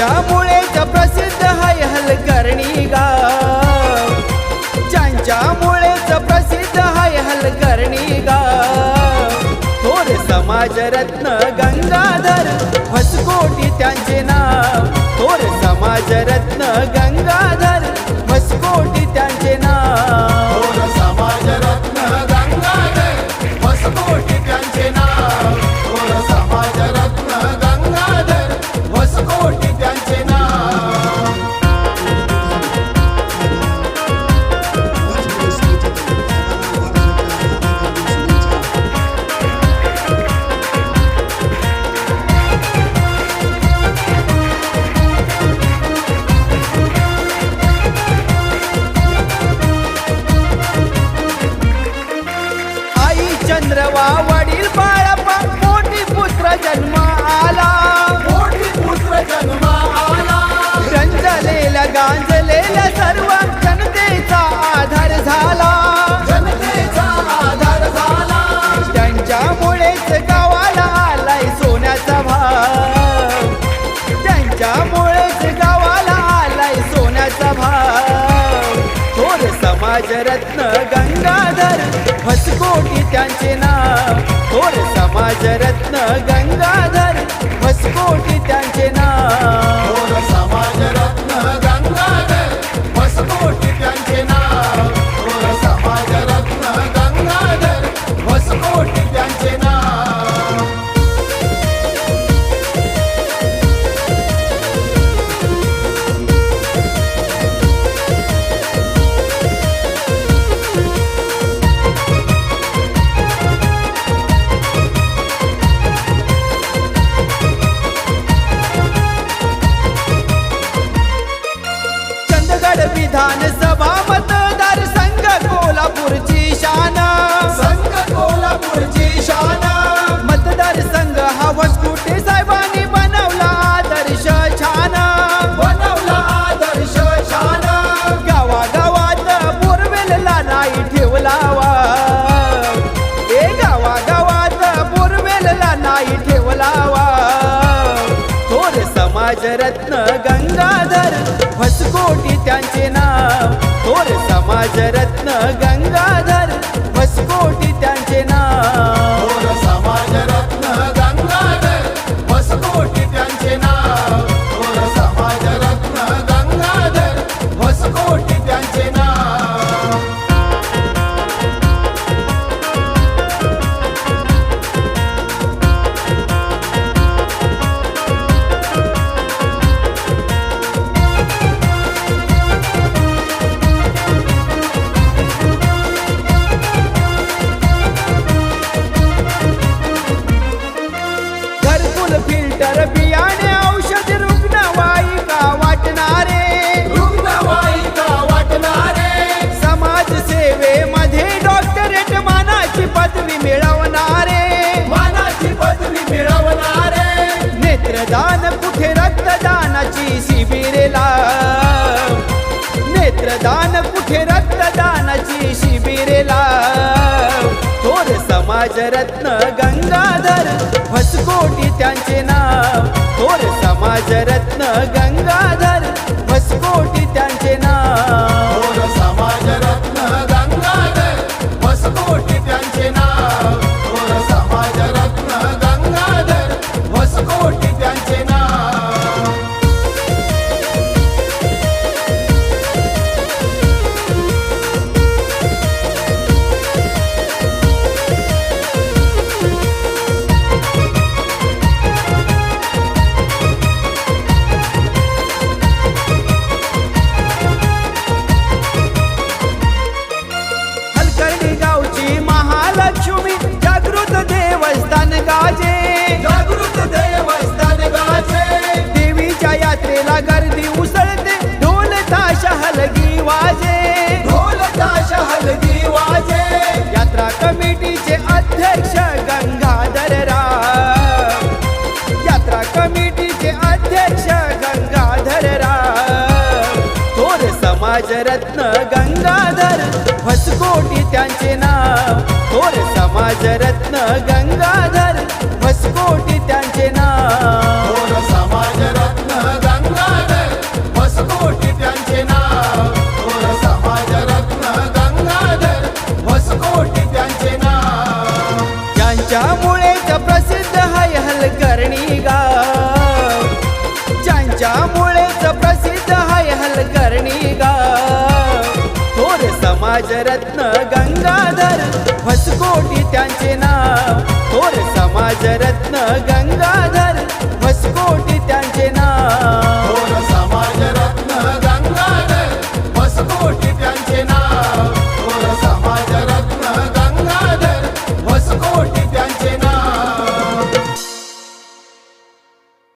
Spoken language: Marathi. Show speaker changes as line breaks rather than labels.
ज्यांच्यामुळेच प्रसिद्ध हाय हलकर्णी गाव ज्यांच्यामुळेच प्रसिद्ध हाय हलकर्णी गाव थोर हो समाजरत्न गंगाधर हसकोटी त्यांचे नाव.
हो थोर समाजरत्न गंगाधर
जन्म आला.
जन्मा आला.
रंजलेल्या गांजलेल्या सर्व जनतेचा आधार झाला.
जनतेचा आधार झाला.
त्यांच्यामुळेच गावाला आलाय सोन्याचा भाव. त्यांच्यामुळेच गावाला आलाय सोन्याचा भाव. थोर समाजरत्न विधानसभा मतदार संघ कोल्हापूरची शान
संत कोल्हापूरची शान
मतदार संघ हा वसकुटे साहेबांनी बनवला आदर्श छान
बनवला आदर्श शान
गावागावात बोरवेलला नाही ठेवला. ए गावागावात बोरवेलला नाही ठेवला. थोर समाजरत्न कोटी त्यांचे नाव. थोर समाजरत्न गंगाधर
वसकोटी त्यांचे केला थोर समाजरत्न गंगाधर
हसकोटी त्यांचे नाव. थोर समाजरत्न गंगाधर कमिटीचे अध्यक्ष गंगाधर राव. यात्रा कमिटीचे अध्यक्ष गंगाधर राव. थोर समाजरत्न गंगाधर हसकोटी त्यांचे नाव. त्यांचे नाव
थोर समाजरत्न गंगा
समाजरत्न